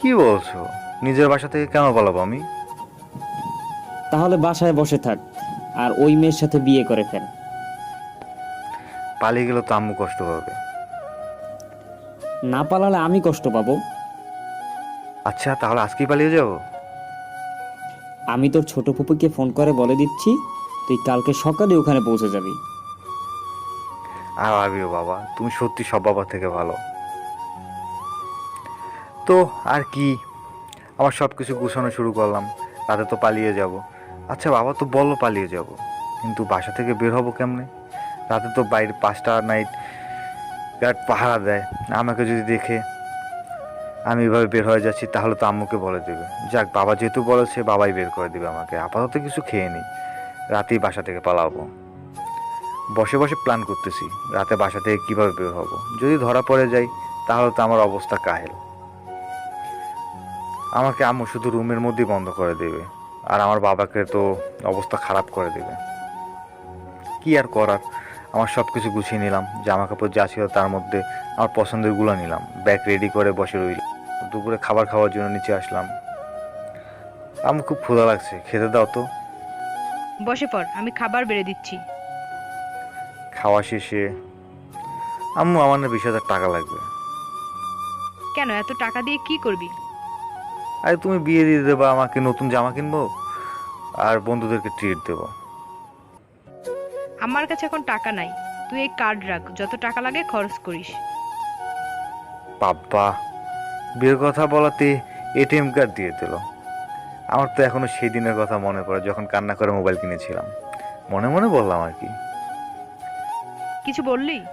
কি বলছো? নিজের বাসা থেকে কেন পালাবো আমি? তাহলে বাসায় বসে থাক আর ওই মেয়ের সাথে বিয়ে করে ফেল। পালিয়ে গেলে তো আম্মু কষ্ট পাবে। না পালালে আমি কষ্ট পাবো। আচ্ছা তাহলে আজকেই পালিয়ে যাব? আমি তোর ছোট ফুপুকে ফোন করে বলে দিচ্ছি তুই কালকে সকালে ওখানে পৌঁছে যাবি। আর আবিও বাবা। তুমি সত্যি সব বাবা থেকে ভালো। তো আর কি? আমার সব কিছু গুছানো শুরু করলাম। রাতে তো পালিয়ে যাব। আচ্ছা বাবা, তো বলল পালিয়ে যাব। কিন্তু বাসা থেকে বের হব কেমনে? রাতে তো বাইরে পাঁচটা নাইট গার্ড পাহারা দেয়। আমাকে যদি দেখে আমি এভাবে বের হয়ে যাচ্ছি, তাহলে তো আম্মুকে বলে দেবে। যাক, বাবা যেহেতু বলেছে, বাবাই বের করে দেবে আমাকে। আপাতত কিছু খেয়ে নিই রাতেই বাসা থেকে পালাবো। বসে বসে প্ল্যান করতেছি, রাতে বাসা থেকে কীভাবে বের হব। যদি ধরা পড়ে যাই, তাহলে তো আমার অবস্থা কাহেল। আমাকে আম্মু শুধু রুমের মধ্যেই বন্ধ করে দেবে। আর আমার বাবাকে তো অবস্থা খারাপ করে দেবে। কি আর করার? আমার সব কিছু গুছিয়ে নিলাম জামা কাপড় যা ছিল তার মধ্যে আমার পছন্দেরগুলো নিলাম ব্যাগ রেডি করে বসে রইল দুপুরে খাবার খাওয়ার জন্য নিচে আসলাম। আমার খুব ক্ষুধা লাগছে খেতে দাও তো। বসে পড় আমি খাবার বেড়ে দিচ্ছি। খাওয়া শেষে আম্মু আমার না বিশ হাজার টাকা লাগবে। কেন এত টাকা দিয়ে কি করবি? আরে তুমি বিয়ে দিয়ে দেবা আমাকে নতুন জামা কিনবো আর বন্ধুদেরকে ট্রিট দেবো। আমার কাছে এখন টাকা নাই। তুই এই কার্ড রাখ যত টাকা লাগে খরচ করিস। বাবা বিয়ের কথা বলাতে এটিএম কার্ড দিয়ে দিল। আমার তো এখনও সেই দিনের কথা মনে পড়ে যখন কান্না করে মোবাইল কিনেছিলাম। মনে মনে বললাম আর কি। কিছু বললি?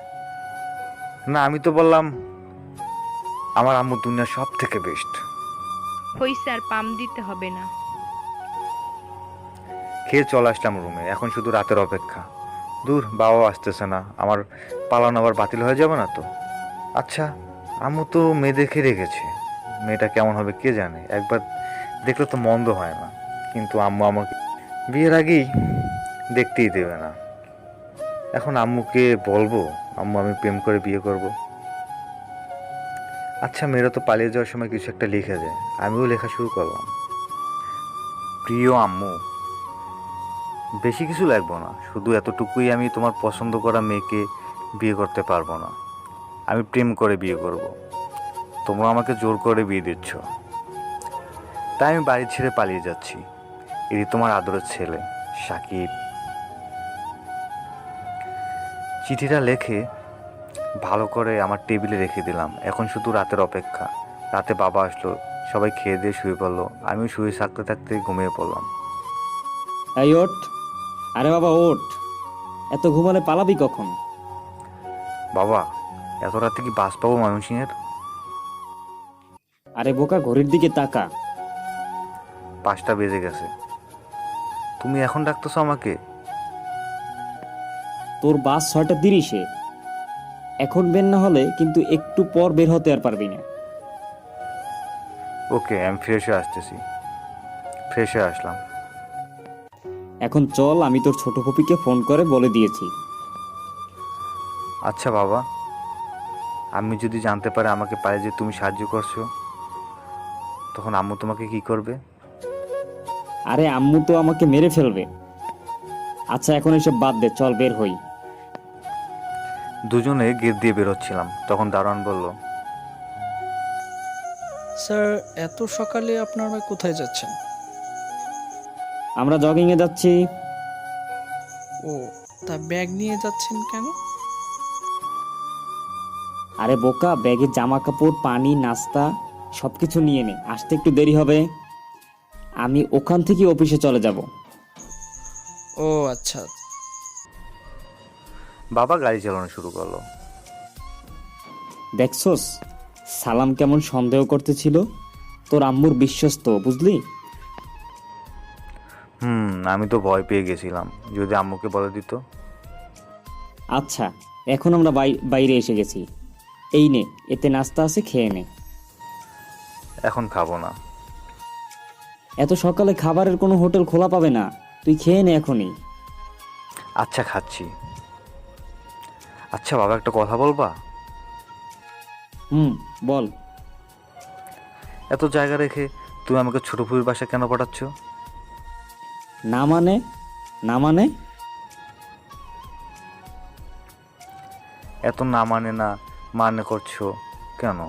না আমি তো বললাম আমার আম্মু দুনিয়া সব থেকে বেস্ট আর পাম দিতে হবে না। খেয়ে চলে আসলাম রুমে, এখন শুধু রাতের অপেক্ষা। দূর বাবা আসতেছে না, আমার পালানো আবার বাতিল হয়ে যাবে না তো? আচ্ছা আম্মু তো মেয়ে দেখে রেখেছে মেয়েটা কেমন হবে কে জানে? একবার দেখলে তো মন্দ হয় না। কিন্তু আম্মু আমাকে বিয়ের আগেই দেখতেই দেবে না। এখন আম্মুকে বলব, আম্মু আমি প্রেম করে বিয়ে করব। আচ্ছা মেয়েরা তো পালিয়ে যাওয়ার সময় কিছু একটা লিখে দেয়। আমিও লেখা শুরু করলাম। প্রিয় আম্মু, বেশি কিছু লাগবো না। শুধু এতটুকুই আমি তোমার পছন্দ করা মেয়েকে বিয়ে করতে পারব না। আমি প্রেম করে বিয়ে করব। তোমরা আমাকে জোর করে বিয়ে দিচ্ছ। তাই আমি বাড়ি ছেড়ে পালিয়ে যাচ্ছি। এটি তোমার আদরের ছেলে, সাকিব। চিঠিটা লেখে ভালো করে আমার টেবিলে রেখে দিলাম। এখন শুধু রাতের অপেক্ষা। রাতে বাবা আসলো সবাই খেয়ে দিয়ে শুয়ে পড়ল। আমিও শুয়ে থাকতে থাকতে ঘুমিয়ে পড়লাম। এই ওঠ। আরে বাবা ওঠ। এত ঘুমালে পালাবি কখন? বাবা এত রাতে কি বাস পাবো ময়মনসিংহের? আরে বোকা ঘড়ির দিকে তাকা। পাঁচটা বেজে গেছে। তুমি এখন ডাকতেছো আমাকে? তোর বাস ছয়টা তিরিশে। এখন বের না হলে কিন্তু একটু পর বের হতে আর পারবি না। ওকে আমি ফ্রেশ হয়ে আসতেছি। ফ্রেশ হয়ে আসলাম। এখন চল আমি তোর ছোট পপিকে ফোন করে বলে দিয়েছি। আচ্ছা বাবা আমি যদি জানতে পারে আমাকে পারে যে তুমি সাহায্য করছ তখন আম্মু তোমাকে কি করবে? আরে আম্মু তো আমাকে মেরে ফেলবে। আচ্ছা এখন এসব বাদ দে চল বের হই। দুজনে গেট দিয়ে বেরোচ্ছিলাম। তখন দারোয়ান বলল স্যার এত সকালে আপনারা কোথায় যাচ্ছেন? আমরা জগিংয়ে যাচ্ছি। ও তা ব্যাগ নিয়ে যাচ্ছেন কেন? আরে বোকা ব্যাগে জামা কাপড় পানি নাস্তা সব কিছু নিয়ে নে। আসতে একটু দেরি হবে। আমি ওখান থেকে অফিসে চলে যাব। ও আচ্ছা। বাবা গাড়ি চালানো শুরু করল। দেখছস সালাম কেমন সন্দেহ করতেছিল? তোর আম্মুর বিশ্বস্ত বুঝলি? হুম আমি তো ভয় পেয়ে গেছিলাম। যদি আম্মুকে বলে দিত। আচ্ছা এখন আমরা বাই- বাইরে এসে গেছি। এই নে এতে নাস্তা আছে খেয়ে নে। এখন খাব না। এত সকালে খাবারের কোনো হোটেল খোলা পাবে না। তুই খেয়ে নে এখনই। আচ্ছা খাচ্ছি। আচ্ছা বাবা একটা কথা বলবা? হুম বল। এত জায়গা রেখে তুমি আমাকে ছোট ফুপির বাসায় কেন পাঠাচ্ছ? না মানে? না মানে? এত না মানে না মানে করছ কেন?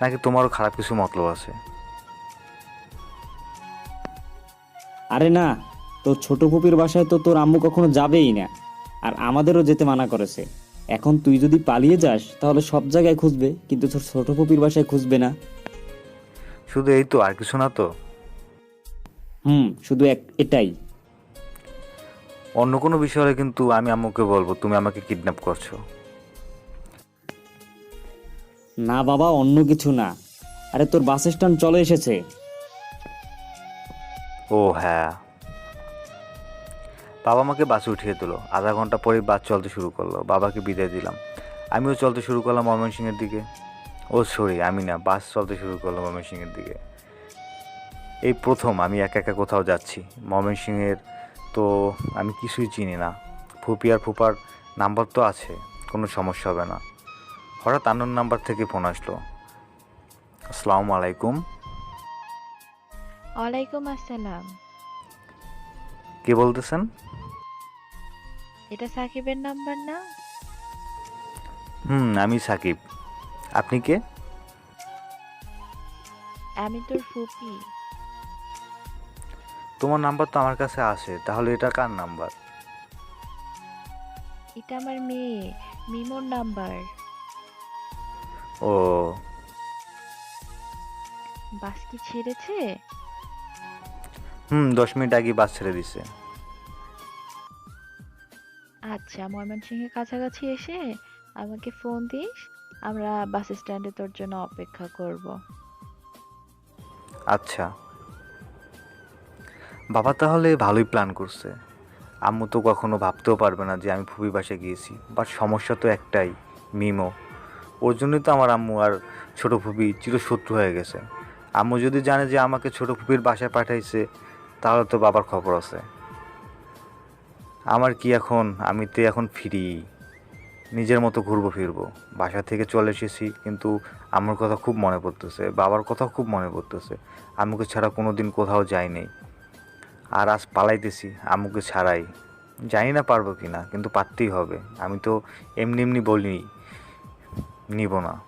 নাকি তোমারও খারাপ কিছু মতলব আছে? আরে না তোর ছোট পুপির বাসায় তো তোর আম্মু কখনো যাবেই না। আর আমাদেরও যেতে মানা করেছে। এখন তুই যদি পালিয়ে যাস তাহলে সব জায়গায় খুঁজবে কিন্তু তোর ছোট পুপির বাসায় খুঁজবে না। শুধু এই তো আর কিছু না তো। হুম শুধু এক এটাই। অন্য কোনো বিষয় হলে কিন্তু আমি আম্মুকে বলব তুমি আমাকে কিডন্যাপ করছ। না বাবা অন্য কিছু না। আরে তোর বাস স্ট্যান্ড চলে এসেছে। ও হ্যাঁ। বাবা আমাকে বাসে উঠিয়ে দিল। আধা ঘণ্টা পরেই বাস চলতে শুরু করল। বাবাকে বিদায় দিলাম। আমিও চলতে শুরু করলাম ময়মনসিংহের দিকে। ও সরি আমি না বাস চলতে শুরু করলাম ময়মনসিংহের দিকে। এই প্রথম আমি একা একা কোথাও যাচ্ছি। ময়মনসিংহের তো আমি কিছুই চিনি না। ফুপি আর ফুপার নাম্বার তো আছে কোনো সমস্যা হবে না। হঠাৎ আনন্দ নাম্বার থেকে ফোন আসলো। আসসালামু আলাইকুম। ওয়ালাইকুম আসসালাম। কে বলতেছেন? এটা সাকিবের নাম্বার না? হুম আমি সাকিব। আপনি কে? আমি তোর ফুপি তোমার নাম্বার তো আমার কাছে আছে তাহলে এটা কার নাম্বার? এটা আমার মেয়ে মিমোর নাম্বার। ও। বাস কি ছেড়েছে? হুম দশ মিনিট আগে বাস ছেড়ে দিছে। আচ্ছা ময়মনসিংহের কাছাকাছি এসে আমাকে ফোন দিস, আমরা বাস স্ট্যান্ডে তোর জন্য অপেক্ষা করব। আচ্ছা। বাবা তাহলে ভালোই প্ল্যান করছে। আম্মু তো কখনো ভাবতেও পারবে না যে আমি ফুপি বাসে গিয়েছি বাট সমস্যা তো একটাই, মিমো। ওর জন্যই তো আমার আম্মু আর ছোট ফুপি চিরশত্রু হয়ে গেছে। আম্মু যদি জানে যে আমাকে ছোট ফুপির বাসায় পাঠাইছে, তাহলে তো বাবার খবর আছে। আমার কি এখন? আমি তো এখন ফিরি। নিজের মতো ঘুরবো ফিরবো। বাসা থেকে চলে এসেছি, কিন্তু আমার কথা খুব মনে পড়তেছে, বাবার কথা খুব মনে পড়তেছে। আম্মুকে ছাড়া কোনো দিন কোথাও যাই নাই। আর আজ পালাইতেছি, আম্মুকে ছাড়াই। জানি না পারব কি না কিন্তু পারতেই হবে। আমি তো এমনি এমনি বলিনি নিব না।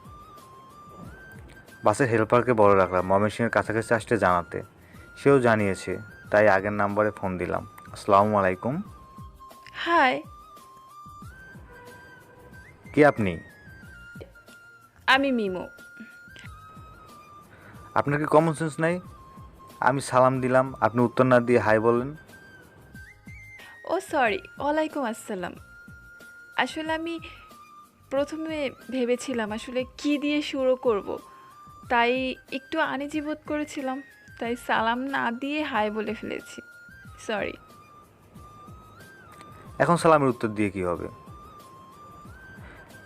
বাসের হেল্পারকে বলে রাখলাম, ময়মনসিংহের কাছাকাছি আসতে জানাতে। সেও জানিয়েছে, তাই আগের নাম্বারে ফোন দিলাম। আসসালামু আলাইকুম। হাই। কে আপনি? আমি মিমো। আপনার কি কমন সেন্স নাই? আমি সালাম দিলাম আপনি উত্তর না দিয়ে হাই বললেন ও সরি ওয়ালাইকুম আসসালাম। আসলে আমি প্রথমে ভেবেছিলাম আসলে কি দিয়ে শুরু করব। তাই একটু আনিজি বোধ করেছিলাম তাই সালাম না দিয়ে হাই বলে ফেলেছি। সরি এখন সালামের উত্তর দিয়ে কি হবে?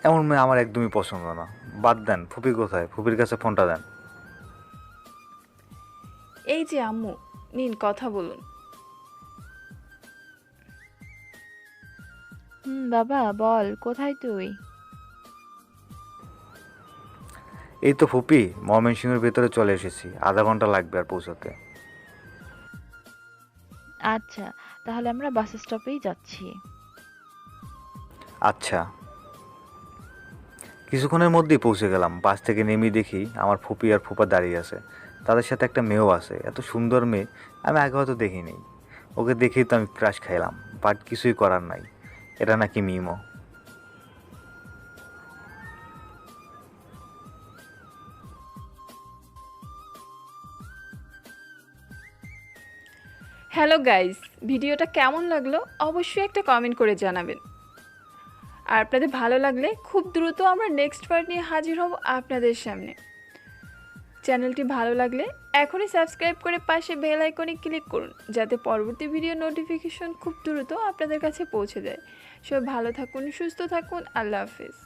এমন মেয়ে আমার একদমই পছন্দ না। বাদ দেন ফুপি কোথায়? ফুপির কাছে ফোনটা দেন। এই যে আম্মু নিন কথা বলুন। হুম বাবা বল কোথায় তুই? এই তো ফুপি ময়মনসিংহের ভেতরে চলে এসেছি। আধা ঘণ্টা লাগবে আর পৌঁছাতে। আচ্ছা তাহলে আমরা বাস স্টপেই যাচ্ছি। আচ্ছা। কিছুক্ষণের মধ্যেই পৌঁছে গেলাম। বাস থেকে নেমে দেখি আমার ফুপি আর ফুপা দাঁড়িয়ে আছে। তাদের সাথে একটা মেয়েও আছে। এত সুন্দর মেয়ে, আমি আগে হয়তো দেখিনি। ওকে দেখেই তো আমি ক্রাশ খাইলাম, বাট কিছুই করার নাই। এটা নাকি মিমো। হ্যালো গাইস ভিডিওটা কেমন লাগল? অবশ্যই একটা কমেন্ট করে জানাবেন। আর আপনাদের ভালো লাগলে খুব দ্রুত আমরা নেক্সট পার্ট নিয়ে হাজির হব আপনাদের সামনে। চ্যানেলটি ভালো লাগলে এখনই সাবস্ক্রাইব করে পাশে বেল আইকনে ক্লিক করুন, যাতে পরবর্তী ভিডিও নোটিফিকেশন খুব দ্রুত আপনাদের কাছে পৌঁছে যায়। সবাই ভালো থাকুন, সুস্থ থাকুন, আল্লাহ হাফেজ।